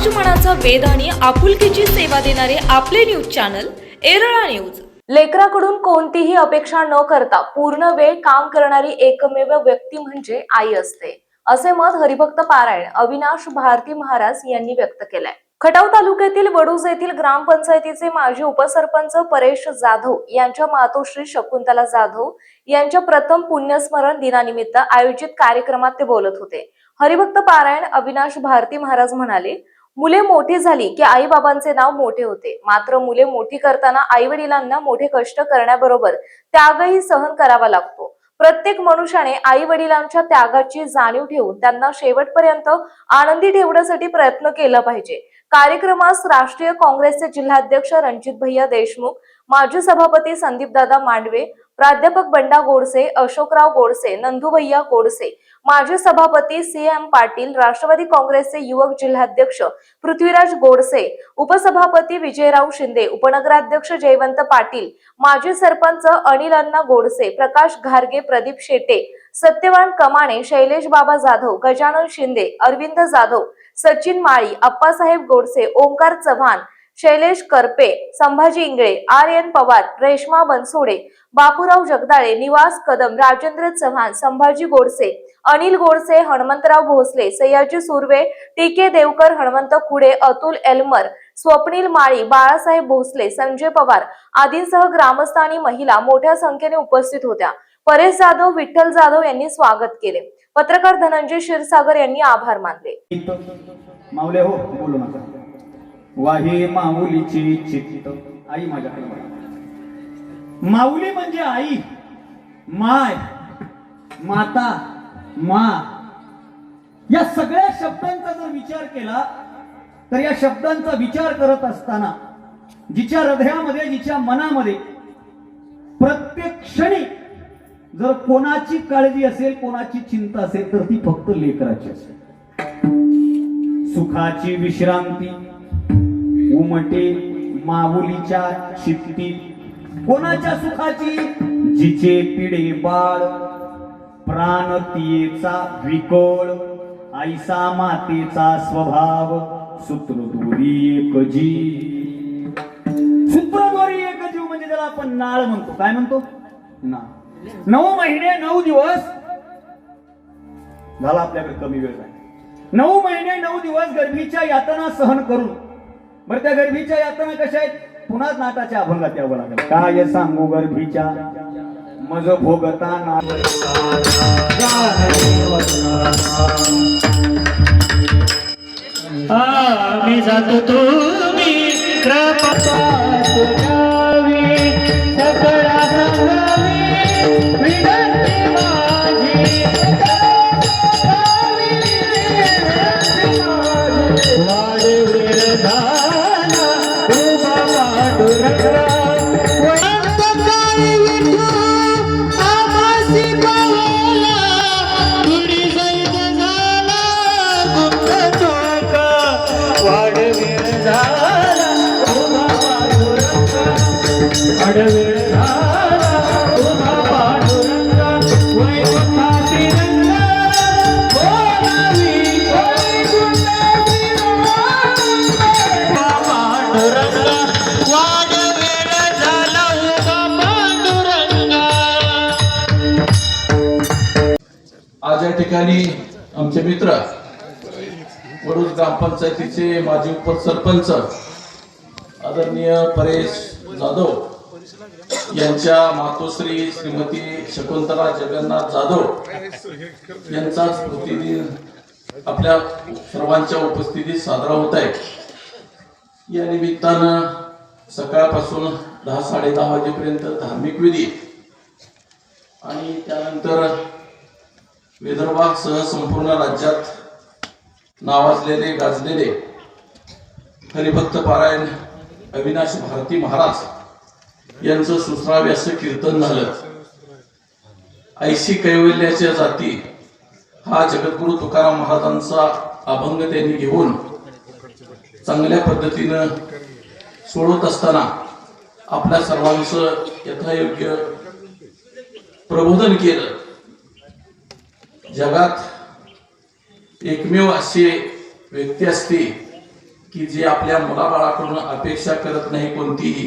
समाज मनाचा आणि आपुलकीची सेवा देणारे आपले न्यूज चॅनल एरळा न्यूज लेकराकडून कोणतीही अपेक्षा न करता पूर्ण वेळ काम करणारी एकमेव व्यक्ती म्हणजे आई असते. असे मत हरिभक्त पारायण अविनाश भारती महाराज यांनी व्यक्त केलंय. खटाव तालुक्यातील वडूज येथील ग्रामपंचायतीचे माजी उपसरपंच परेश जाधव यांच्या मातोश्री शकुंतला जाधव यांच्या प्रथम पुण्यस्मरण दिनानिमित्त आयोजित कार्यक्रमात ते बोलत होते. हरिभक्त पारायण अविनाश भारती महाराज म्हणाले मुले मोठी झाली की आई बाबांचे नाव मोठे होते. मात्र मुले मोठी करताना आई वडिलांना मोठे कष्ट करण्याबरोबर त्यागही सहन करावा लागतो. प्रत्येक मनुष्याने आई वडिलांच्या त्यागाची जाणीव ठेवून त्यांना शेवटपर्यंत आनंदी ठेवण्यासाठी प्रयत्न केला पाहिजे. कार्यक्रमास राष्ट्रीय काँग्रेसचे जिल्हाध्यक्ष रणजित भैया देशमुख माजी सभापती संदीपदादा मांडवे प्राध्यापक बंडा गोडसे अशोकराव गोडसे नंदुभैया गोडसे माजी सभापती सी एम पाटील राष्ट्रवादी काँग्रेसचे युवक जिल्हाध्यक्ष पृथ्वीराज गोडसे उपसभापती विजयराव शिंदे उपनगराध्यक्ष जयवंत पाटील माजी सरपंच अनिल अण्णा गोडसे प्रकाश घारगे Pradeep Shete Satyawan Kamane Shailesh Baba Jadhav Gajanan Shinde Arvind Jadhav Sachin Mali Appasaheb Godse Omkar Chavan Shailesh Karpe Sambhaji Ingale R N Pawar Reshma Bansode Bapurao Jagdale Niwas Kadam Rajendra Chavan Sambhaji Godse Anil Godse Hanumantrao Bhosale Sayaji Surve T K Devkar Hanumant Khude Atul Elmer Swapnil Mali Balasaheb Bhosale Sanjay Pawar आदींसह ग्रामस्थ आणि महिला मोठ्या संख्येने उपस्थित होत्या. परेश जाधव विठ्ठल जाधव यांनी स्वागत केले. पत्रकार धनंजय क्षीरसागर यांनी आभार मानले. माऊले हो बोलू नका. वाही माऊलीची चित्त. आई माझ्याकडे माऊली म्हणजे आई माय माता मा. या सगळ्या शब्दांचा जर विचार केला तर या शब्दांचा विचार करत असताना जिच्या हृदयामध्ये जिच्या मनामध्ये प्रत्येक क्षणी जर कोणाची काळजी असेल कोणाची चिंता असेल तर ती फक्त लेकराची असेल. सुखाची विश्रांती उमटे माऊलीच्या शिफ्टी कोणाच्या सुखाची? जिचे पिढे बाळ. प्राणतीचा विकोळ आईसा मातेचा स्वभाव सूत्रदोरी एक जी सूत्रदोरी एक जीव म्हणजे त्याला आपण नाळ म्हणतो. काय म्हणतो? ना नऊ महिने नऊ दिवस. झाला आपल्याकडे कमी वेळ आहे नऊ महिने नऊ दिवस गर्भीच्या यातना सहन करून. बरं त्या गर्भीच्या यातना कशा आहेत? पुन्हा नाटाच्या अभंगात यावं लागेल. काय सांगू गर्भीच्या? मज भोगता ना आम्ही जातो तुम्ही कृपा आज या ठिकाणी आमचे मित्र वडूज ग्रामपंचायतीचे माजी उपसरपंच आदरणीय परेश जाधव यांच्या मातोश्री श्रीमती शकुंतला जगन्नाथ जाधव यांचा स्मृतिदिन आपल्या सर्वांच्या उपस्थितीत साजरा होत आहे. या निमित्तानं सकाळपासून दहा साडे दहा वाजेपर्यंत धार्मिक विधी आणि त्यानंतर विदर्भासह संपूर्ण राज्यात नावाजलेले गाजलेले हरिभक्त पारायण अविनाश भारती महाराज यांचं सुश्राव्य असं कीर्तन झालं. ऐशी कैवल्याच्या जाती हा जगद्गुरु तुकाराम महाराजांचा अभंग त्यांनी घेऊन चांगल्या पद्धतीनं सोडवत असताना आपल्या सर्वांचं यथायोग्य प्रबोधन केलं. जगात एकमेव अशी व्यक्ती असते की जे आपल्या मुलाबाळाकडून अपेक्षा करत नाही कोणतीही.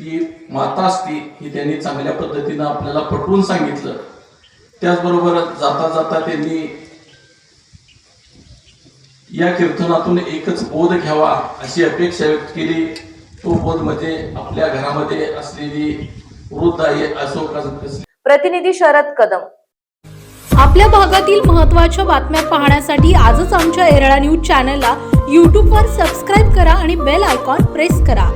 ती माता असती ही त्यांनी चांगल्या पद्धतीनं आपल्याला पटवून सांगितलं. त्याचबरोबर जाता जाता त्यांनी या कीर्तनातून एकच बोध घ्यावा अशी अपेक्षा व्यक्त केली. तो बोध म्हणजे आपल्या घरामध्ये असलेली वृद्ध आई असो का प्रतिनिधी शरद कदम. आपल्या भागातील महत्त्वाच्या बातम्या पाहण्यासाठी आजच आमच्या एरळा न्यूज चॅनलला यूट्यूबवर सबस्क्राईब करा आणि बेल आयकॉन प्रेस करा.